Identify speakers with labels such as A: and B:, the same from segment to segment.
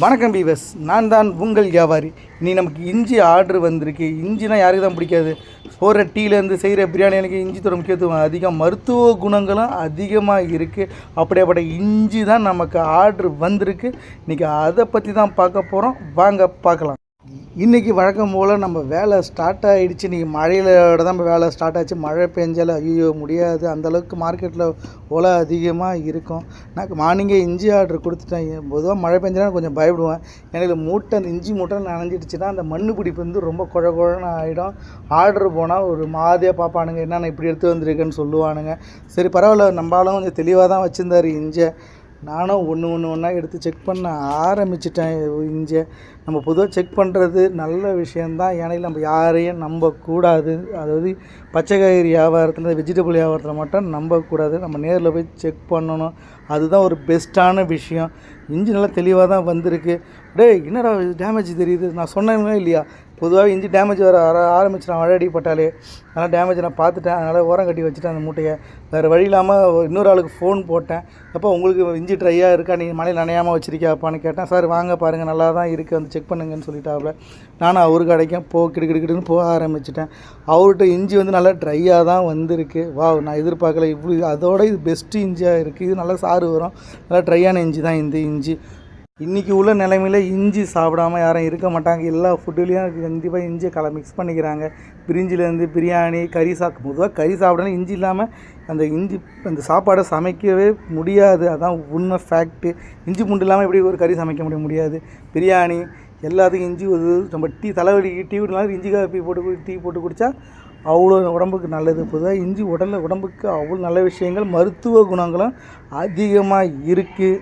A: வணக்கம் பீவர்ஸ் நான் தான் உங்கள் வியாபாரி. நீ நமக்கு இஞ்சி ஆர்டர் வந்திருக்கு. இஞ்சினா யாருக்கு தான் பிடிக்காது? போடுற டீலேருந்து செய்கிற பிரியாணி எனக்கு இஞ்சி தர முக்கியத்துவம் அதிகம் மருத்துவ குணங்களும் அதிகமாக இருக்குது அப்படியேப்பட்ட இஞ்சி தான் நமக்கு ஆர்டர் வந்திருக்கு. இன்றைக்கி அதை பற்றி தான் பார்க்க போகிறோம் வாங்க பார்க்கலாம். இன்றைக்கி வழக்கம் போல் நம்ம வேலை ஸ்டார்ட் ஆகிடுச்சு இன்றைக்கி மழையிலோட தான் நம்ம வேலை ஸ்டார்ட் ஆச்சு. மழை பெஞ்சால ஐயோ முடியாது. அந்தளவுக்கு மார்க்கெட்டில் ஒலை அதிகமாக இருக்கும். நான் மார்னிங்கே இஞ்சி ஆர்டர் கொடுத்துட்டேன். பொதுவாக மழை பெஞ்சாலும் கொஞ்சம் பயப்படுவேன். எனக்கு மூட்டை அந்த இஞ்சி மூட்டை நனைஞ்சிடுச்சுன்னா அந்த மண்ணு பிடிப்பு வந்து ரொம்ப குழ குழன்னு ஆகிடும் ஆர்டர் போனால் ஒரு மாதிரியாக பார்ப்பானுங்க. என்னென்ன இப்படி எடுத்து வந்திருக்குன்னு சொல்லுவானுங்க. சரி பரவாயில்ல. நம்மளாலும் கொஞ்சம் தெளிவாக தான் வச்சுருந்தாரு இஞ்சை. நானும் ஒன்று ஒன்று ஒன்றா எடுத்து செக் பண்ண ஆரம்பிச்சிட்டேன். இங்கே நம்ம பொதுவாக செக் பண்ணுறது நல்ல விஷயந்தான் ஏன்னா நம்ம யாரையும் நம்பக்கூடாது. அதாவது பச்சை காய்கறி வியாபாரத்தில் வெஜிடபிள் வியாபாரத்தில் மட்டும் நம்பக்கூடாது. நம்ம நேரில் போய் செக் பண்ணணும். அதுதான் ஒரு பெஸ்ட்டான விஷயம். இஞ்சி நல்லா தெளிவாக தான் வந்திருக்கு. டேய் என்னடா டேமேஜ் தெரியுது? நான் சொன்னேங்க இல்லையா? பொதுவாக இஞ்சி டேமேஜ் வர வர ஆரம்பிச்சிடும் மழை அடிப்பட்டாலே அதனால் டேமேஜ் நான் பார்த்துட்டேன். அதனால் ஓரம் கட்டி வச்சுட்டேன் அந்த மூட்டையை. வேறு வழி இல்லாமல் இன்னொரு ஆளுக்கு ஃபோன் போட்டேன். அப்போ உங்களுக்கு இஞ்சி ட்ரையாக இருக்கா? நீங்கள் மழையில் நனையாமல் வச்சிருக்கியாப்பான்னு கேட்டேன். சார் வாங்க பாருங்கள் நல்லா தான் இருக்குது வந்து செக் பண்ணுங்கன்னு சொல்லிட்டாப்புல நானும் அவரு கடைக்கும் போ கிடு கிடு கிடுன்னு போக ஆரம்பிச்சிட்டேன். அவர்கிட்ட இஞ்சி வந்து நல்லா ட்ரையாக தான் வந்திருக்கு. வா நான் எதிர்பார்க்கல. இவ்வளோ அதோட இது பெஸ்ட்டு இஞ்சியாக இருக்குது இது நல்லா சாறு வரும். நல்லா ட்ரையான இஞ்சி தான் இந்த இஞ்சி. இன்றைக்கி உள்ள நிலைமையில் இஞ்சி சாப்பிடாம யாரும் இருக்க மாட்டாங்க. எல்லா ஃபுட்டுலேயும் கண்டிப்பாக இஞ்சி கல மிக்ஸ் பண்ணிக்கிறாங்க. பிரிஞ்சிலேருந்து பிரியாணி கறி சா பொதுவாக கறி சாப்பிடணும் இஞ்சி இல்லாமல் அந்த இஞ்சி அந்த சாப்பாடை சமைக்கவே முடியாது. அதான் உண்மை ஃபேக்ட்டு இஞ்சி பூண்டு இல்லாமல் எப்படி ஒரு கறி சமைக்க முடிய முடியாது. பிரியாணி எல்லாத்துக்கும் இஞ்சி ஒரு நம்ம டீ தலைவலிக்கு டீ விடலாம் இஞ்சி காப்பி போட்டு டீ போட்டு குடித்தா அவ்வளோ உடம்புக்கு நல்லது. பொதுவாக இஞ்சி உடலில் உடம்புக்கு அவ்வளோ நல்ல விஷயங்கள் மருத்துவ குணங்களும் அதிகமாக இருக்குது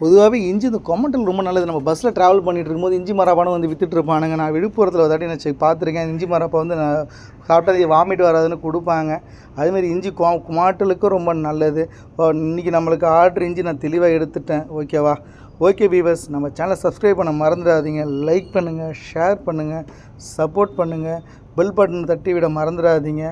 A: பொதுவாகவே இஞ்சி இந்த கொமட்டல் ரொம்ப நல்லது. நம்ம பஸ்ஸில் ட்ராவல் பண்ணிட்டு இருக்கும்போது இஞ்சி மரப்பானும் வந்து வித்துட்டு இருப்பானுங்க. நான் விழுப்புரத்தில் ஒரு தாட்டி நான் செக் பார்த்துருக்கேன். இஞ்சி மரப்பா வந்து நான் சாப்பிட்டா வாமிட் வராதுன்னு கொடுப்பாங்க. அதுமாரி இஞ்சி கோ குமாட்டலுக்கும் ரொம்ப நல்லது. இன்றைக்கி நம்மளுக்கு ஆர்டர் இஞ்சி நான் தெளிவாக எடுத்துட்டேன். ஓகேவா ஓகே பீவர்ஸ் நம்ம சேனலை சப்ஸ்கிரைப் பண்ண மறந்துடாதீங்க. லைக் பண்ணுங்கள் ஷேர் பண்ணுங்கள் சப்போர்ட் பண்ணுங்கள் பெல் பட்டன் தட்டி விட மறந்துடாதீங்க.